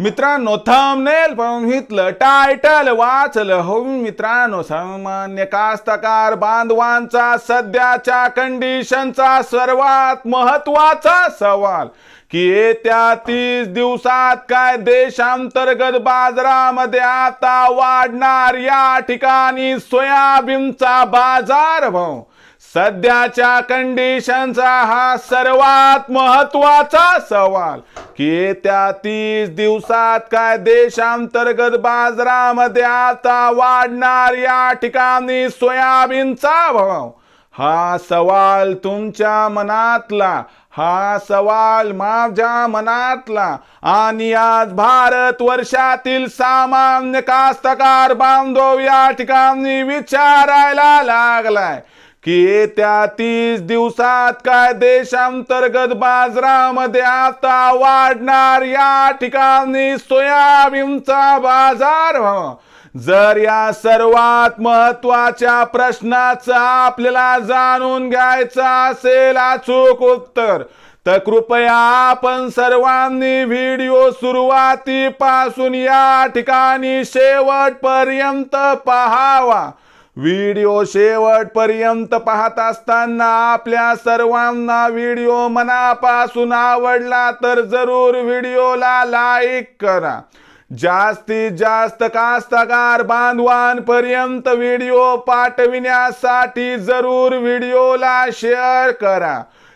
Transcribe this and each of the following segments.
मित्रांनो थंबनेल घेतलं टायटल वाचलं. हो मित्रांनो सामान्य कास्तकार बांधवांचा सध्याच्या कंडिशनचा सर्वात महत्त्वाचा सवाल की येत्या तीस दिवसात काय देशांतर्गत बाजारामध्ये आता वाढणार या ठिकाणी सोयाबीनचा बाजार भाव सध्याच्या कंडिशनचा हा सर्वात महत्त्वाचा सवाल. की येत्या तीस दिवसात काय देशांतर्गत बाजारामध्ये आता वाढणार या ठिकाणी सोयाबीनचा भाव? हा सवाल तुमच्या मनातला हा सवाल माझ्या मनातला. आणि आज भारत वर्षातील सामान्य कास्तकार बांधव या ठिकाणी विचारायला लागलाय. की येत्या तीस दिवसात काय देशांतर्गत बाजारामध्ये आता वाढणार या ठिकाणी सोयाबीनचा बाजार? जर या सर्वात महत्त्वाच्या प्रश्नाचं आपल्याला जाणून घ्यायचं असेल अचूक उत्तर तर कृपया आपण सर्वांनी व्हिडिओ सुरुवातीपासून या ठिकाणी शेवटपर्यंत पहावा. व्हिडिओ शेवटपर्यंत पाहत असताना आपल्या सर्वांना व्हिडिओ मनापासून आवडला तर जरूर व्हिडिओला लाईक करा. जास्तीत जास्त कास्तकार बांधवांपर्यंत व्हिडिओ पाठविण्यासाठी जरूर व्हिडिओला शेअर करा.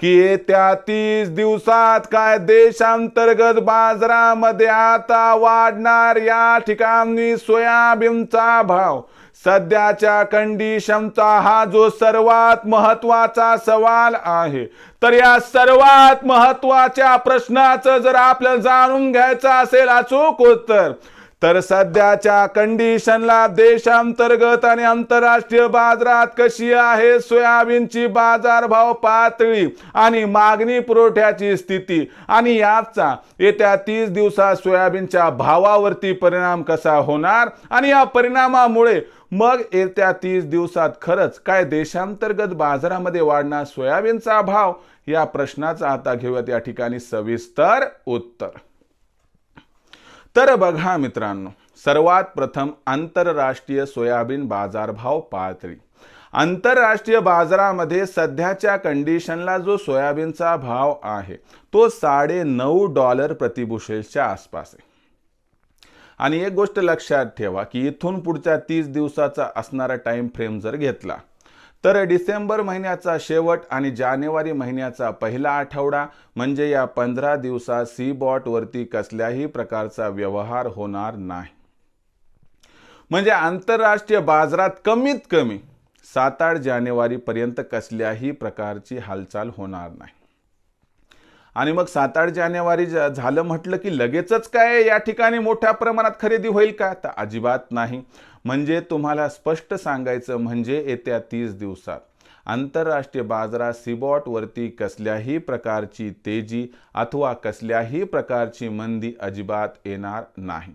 की येत्या तीस दिवसात काय देशांतर्गत बाजारामध्ये आता वाढणार या ठिकाणी सोयाबीनचा भाव? सध्याच्या कंडिशनचा हा जो सर्वात महत्त्वाचा सवाल आहे तर या सर्वात महत्त्वाच्या प्रश्नाचं जर आपल्याला जाणून घ्यायचं असेल अचूक उत्तर तर सध्याच्या कंडिशनला देशांतर्गत आणि आंतरराष्ट्रीय बाजारात कशी आहे सोयाबीनची बाजारभाव पातळी आणि मागणी पुरवठ्याची स्थिती आणि याचा येत्या तीस दिवसात सोयाबीनच्या भावावरती परिणाम कसा होणार आणि या परिणामामुळे मग येत्या तीस दिवसात खरंच काय देशांतर्गत बाजारामध्ये वाढणार सोयाबीनचा भाव? या प्रश्नाचा आता घेऊयात या ठिकाणी सविस्तर उत्तर. तर बघा मित्रांनो सर्वात प्रथम आंतरराष्ट्रीय सोयाबीन बाजारभाव पातळी आंतरराष्ट्रीय बाजारामध्ये सध्याच्या कंडिशनला जो सोयाबीनचा भाव आहे तो साडे नऊ डॉलर प्रतिबुशेलच्या आसपास आहे. आणि एक गोष्ट लक्षात ठेवा की इथून पुढच्या तीस दिवसाचा असणारा टाइम फ्रेम जर घेतला तर डिसेंबर महिन्याचा शेवट आणि जानेवारी महिन्याचा पहिला आठवडा म्हणजे या पंधरा दिवसात सी बॉटवरती कसल्याही प्रकारचा व्यवहार होणार नाही. म्हणजे आंतरराष्ट्रीय बाजारात कमीत कमी सात आठ जानेवारीपर्यंत कसल्याही प्रकारची हालचाल होणार नाही. आणि मग सात आठ जानेवारी झालं म्हटलं की लगेचच काय या ठिकाणी मोठ्या प्रमाणात खरेदी होईल का? तर अजिबात नाही. म्हणजे तुम्हाला स्पष्ट सांगायचं म्हणजे येत्या तीस दिवसात. आंतरराष्ट्रीय बाजारात सिबॉटवरती कसल्याही प्रकारची तेजी अथवा कसल्याही प्रकारची मंदी अजिबात येणार नाही.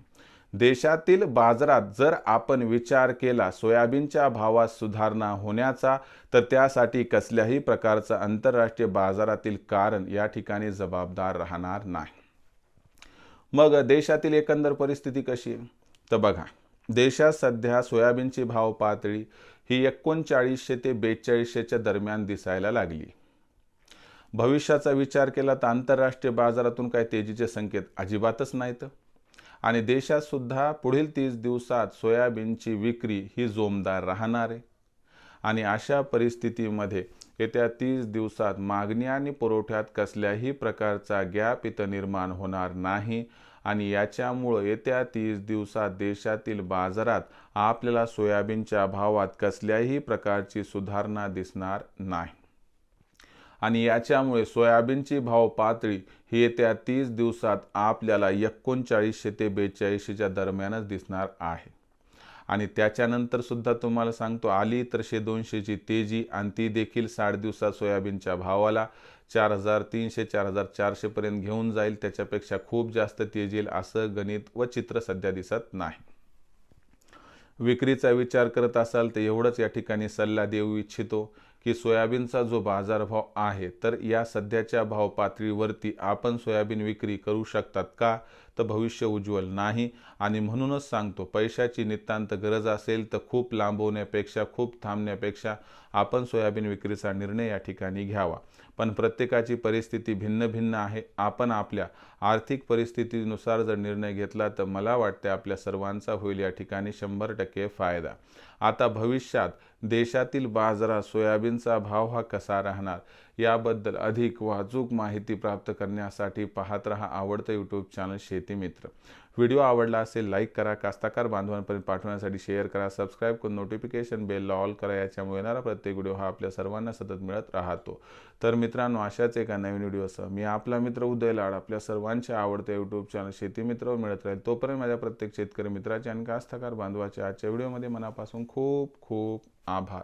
देशातील बाजारात जर आपण विचार केला सोयाबीनच्या भावात सुधारणा होण्याचा तर त्यासाठी कसल्याही प्रकारचं आंतरराष्ट्रीय बाजारातील कारण या ठिकाणी जबाबदार राहणार नाही. मग देशातील एकंदर परिस्थिती कशी? आहे तर बघा देशात सध्या सोयाबीनची भाव पातळी ही एकोणचाळीसशे ते बेचाळीसशेच्या दरम्यान दिसायला लागली. भविष्याचा विचार केला तर आंतरराष्ट्रीय बाजारातून काही तेजीचे संकेत अजिबातच नाहीत. आणि देशात सुद्धा पुढील तीस दिवसात सोयाबीनची विक्री ही जोमदार राहणार आहे. आणि अशा परिस्थितीमध्ये येत्या तीस दिवसात मागणी आणि पुरवठ्यात कसल्याही प्रकारचा गॅप इथं निर्माण होणार नाही आणि याच्यामुळं येत्या तीस दिवसात देशातील बाजारात आपल्याला सोयाबीनच्या भावात कसल्याही प्रकारची सुधारणा दिसणार नाही. आणि याच्यामुळे सोयाबीनची भाव पातळी ही येत्या तीस दिवसात आपल्याला एकोणचाळीसशे ते बेचाळीसशेच्या दरम्यानच दिसणार आहे. आणि त्याच्यानंतर सुद्धा तुम्हाला सांगतो आली तर शे दोनशेची तेजी आणि ती देखील साठ दिवसात सोयाबीनच्या भावाला चार हजार तीनशे चार हजार चारशेपर्यंत घेऊन जाईल. त्याच्यापेक्षा खूप जास्त तेज येईल असं गणित व चित्र सध्या दिसत नाही. विक्रीचा विचार करत असाल तर एवढंच या ठिकाणी सल्ला देऊ इच्छितो. की सोयाबीनचा जो बाजारभाव आहे तर या सध्याच्या भाव पातळीवरती आपण सोयाबीन विक्री करू शकतात का? तर भविष्य उज्ज्वल नाही. आणि म्हणूनच सांगतो पैशाची नितांत गरज असेल तर खूप लांबवण्यापेक्षा खूप थांबण्यापेक्षा आपण सोयाबीन विक्रीचा निर्णय या ठिकाणी घ्यावा. पण प्रत्येकाची परिस्थिती भिन्न भिन्न आहे. आपण आपल्या आर्थिक परिस्थितीनुसार जर निर्णय घेतला तर मला वाटते आपल्या सर्वांचा होईल या ठिकाणी शंभर टक्के फायदा. आता भविष्यात देशातील बाजारात सोयाबीन सोयाबीनचा भाव हा कसा राहणार? याबद्दल अधिक वाजूक माहिती प्राप्त करण्यासाठी पाहत रहा आवडतं यूट्यूब चॅनल शेती मित्र. व्हिडिओ आवडला असेल लाईक करा. कास्ताकार बांधवांपर्यंत पाठवण्यासाठी शेअर करा. सबस्क्राईब करून नोटिफिकेशन बेल ऑल करा. याच्यामुळे येणारा प्रत्येक व्हिडिओ हा आपल्या सर्वांना सतत मिळत राहतो. तर मित्रांनो अशाच एका नवीन व्हिडिओसह मी आपला मित्र उदय लाड आपल्या सर्वांच्या आवडत्या यूट्यूब चॅनल शेती मित्र मिळत राहील. तोपर्यंत माझ्या प्रत्येक शेतकरी मित्राचे आणि कास्ताकार बांधवाच्या आजच्या व्हिडिओमध्ये मनापासून खूप खूप आभार.